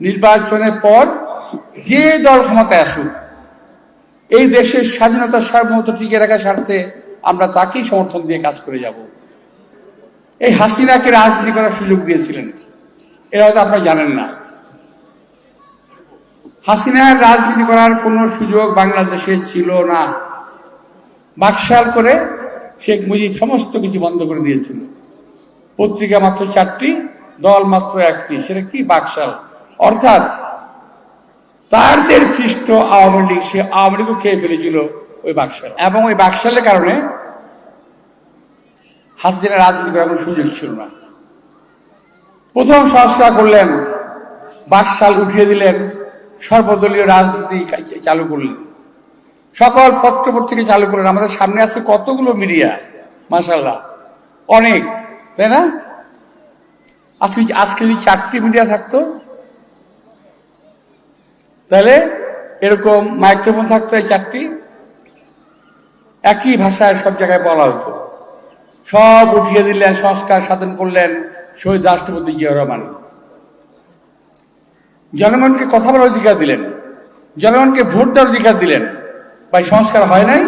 নির্বাচনের পর যে দল ক্ষমতায় আসুক, এই দেশের স্বাধীনতার সার্বভৌমত্ব টিকে রাখার স্বার্থে আমরা তাকেই সমর্থন দিয়ে কাজ করে যাব। এই হাসিনাকে রাজনীতি করার সুযোগ দিয়েছিলেন। এরা হয়তো আপনারা জানেন না। হাসিনার রাজনীতি করার কোনো সুযোগ বাংলাদেশে ছিল না। বাকশাল করে শেখ মুজিব সমস্ত কিছু বন্ধ করে দিয়েছিল। পত্রিকা মাত্র চারটি, দল মাত্র একটি। সেটা কি? বাকশাল অর্থাৎ তাদের সৃষ্ট আওয়ামী লীগ, সে আওয়ামী লীগও খেয়ে ফেলেছিল ওই বাকশাল। এবং ওই বাকশালের কারণে হাসিনা রাজনীতি করার কোনো সুযোগ ছিল না। প্রথম সংস্কার করলেন, বাকশাল উঠিয়ে দিলেন, সর্বদলীয় রাজনীতি চালু করলেন। সকল পত্র পত্রিকা চালু করলেন। আমাদের সামনে আছে কতগুলো মিডিয়া মাসাল্লাহ অনেক, তাই না? আজকে আজকে যদি চারটি মিডিয়া থাকতো? তাহলে এরকম মাইক্রোফোন থাকতো এই চারটি। একই ভাষায় সব জায়গায় বলা হতো। সব উঠিয়ে দিলেন, সংস্কার সাধন করলেন শহীদ রাষ্ট্রপতি জিয়া রহমান। জনগণকে কথা বলার অধিকার দিলেন। জনগণকে ভোট দেওয়ার অধিকার দিলেন। ভাই, সংস্কার হয় নাই?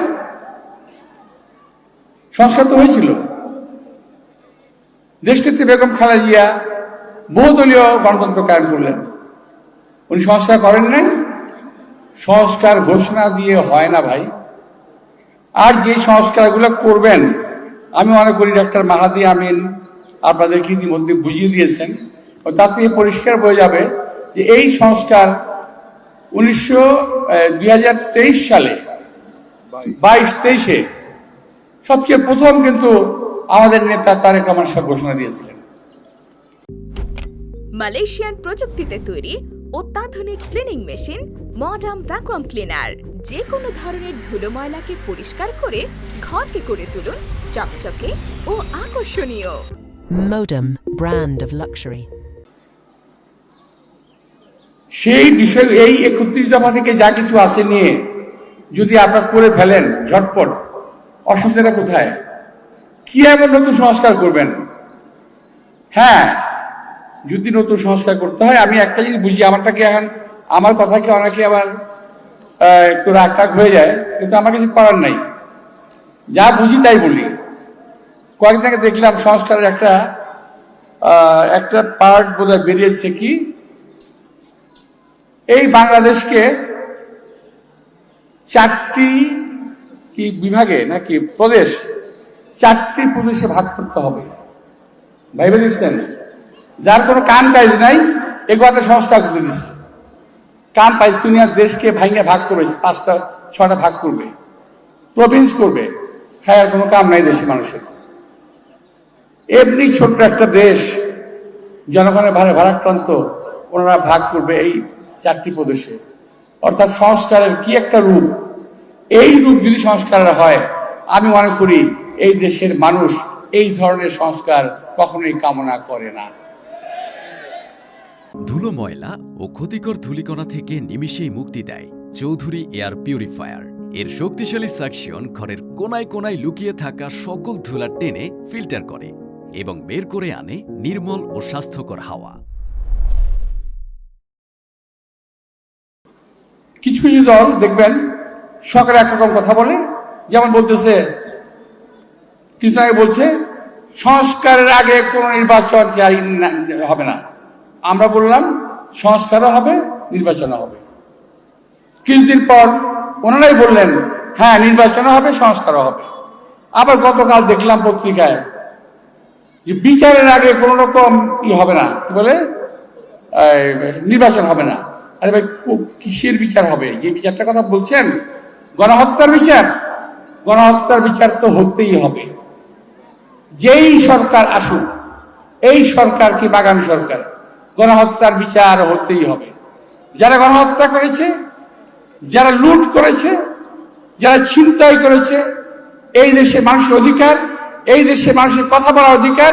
সংস্কার তো হয়েছিল। দেশনেত্রী বেগম খালেদা জিয়া বহুদলীয় গণতন্ত্র কায়েম করলেন। উনি সংস্কার করেন নাই? সংস্কার ঘোষণা দিয়ে হয় না ভাই। আর যে সংস্কারগুলো করবেন, আমি মনে করি ডক্টর মাহাদি আমিন আপনাদেরকে ইতিমধ্যে বুঝিয়ে দিয়েছেন। তার থেকে পরিষ্কার হয়ে যাবে যে এই সংস্কার উনিশশো দুই সালে, বাইশ তেইশে সবচেয়ে প্রথম কিন্তু আমাদের নেতা তারেক রহমান সাহেব ঘোষণা দিয়েছিলেন। মালয়েশিয়ান প্রযুক্তিতে তৈরি অত্যাধুনিক cleaning machine modern vacuum cleaner যে কোনো ধরনের ধুলো ময়লাকে পরিষ্কার করে ঘরকে করে তুলুন চকচকে ও আকর্ষণীয়। Modem, brand of luxury. সেই বিষয় এই একত্রিশ দফা থেকে যা কিছু আছে নিয়ে যদি আপনারা করে ফেলেন ঝটপট অসুবিধাটা কোথায়? কি এমন নতুন সংস্কার করবেন? হ্যাঁ যদি নতুন সংস্কার করতে হয়, আমি একটা জিনিস বুঝি, আমারটাকে এখন, আমার কথাকে অনেকে আবার একটু রাগ টাগ হয়ে যায়, কিন্তু আমার কিছু করার নাই। যা বুঝি তাই বলি। কয়েকদিন আগে দেখলাম সংস্কারের একটা একটা পার্ট বোধহয় বেরিয়েছে কি? এই বাংলাদেশকে চারটি কি বিভাগে নাকি প্রদেশ, চারটি প্রদেশে ভাগ করতে হবে। ভাইবে দিচ্ছেন যার কোনো কাম কাজ নাই এগুলোতে সংস্কার করতে দিচ্ছে পাইজ দুনিয়ার দেশকে ভাঙে ভাগ করবে, পাঁচটা ছটা ভাগ করবে প্রভিন্স করবে খায়ার কোনো কাম নাই দেশের মানুষের। এমনি ছোট্ট একটা দেশ, জনগণের ভারে ভারাক্রান্ত, ওনারা ভাগ করবে এই চারটি প্রদেশে। অর্থাৎ সংস্কারের কি একটা রূপ? এই রূপ যদি সংস্কার হয়, আমি মনে করি এই দেশের মানুষ এই ধরনের সংস্কার কখনোই কামনা করে না। ধুলো ময়লা ও ক্ষতিকর ধূলিকণা থেকে নিমিষেই মুক্তি দেয় চৌধুরী এয়ার পিউরিফায়ার। এর শক্তিশালী সাকশন ঘরের কোনায় কোনায় লুকিয়ে থাকা সকল ধুলা টেনে ফিল্টার করে এবং বের করে আনে নির্মল ও স্বাস্থ্যকর হাওয়া। কিছু কিছু দল দেখবেন সকালে একরকম কথা বলে, যেমন বলতেছে, কিছু আগে বলছে, সংস্কারের আগে কোন নির্বাচন হবে না। আমরা বললাম, সংস্কারও হবে, নির্বাচনও হবে। কিছুদিন পর ওনারাই বললেন হ্যাঁ নির্বাচনও হবে, সংস্কারও হবে। আবার গতকাল দেখলাম পত্রিকায় যে বিচারের আগে কোন রকম ই হবে না, কি বলে? নির্বাচন হবে না। আরে ভাই কিসের বিচার হবে? যে বিচারটার কথা বলছেন, গণহত্যার বিচার? গণহত্যার বিচার তো হতেই হবে। যেই সরকার আসুক, এই সরকার কি বাগান সরকার? গণহত্যার বিচার হতেই হবে। যারা গণহত্যা করেছে, যারা লুট করেছে, যারা ছিনতাই করেছে, এই দেশে মানুষের অধিকার, এই দেশে মানুষের কথা বলার অধিকার,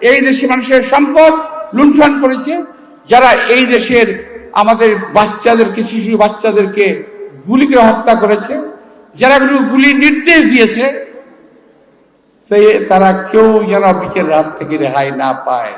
এই দেশে মানুষের সম্পদ লুণ্ঠন করেছে, যারা এই দেশের আমাদের বাচ্চাদেরকে, শিশু বাচ্চাদেরকে গুলি করে হত্যা করেছে, যারা গুলি- নির্দেশ দিয়েছে তারা কেউ যেন বিচারের হাত থেকে রেহাই না পায়।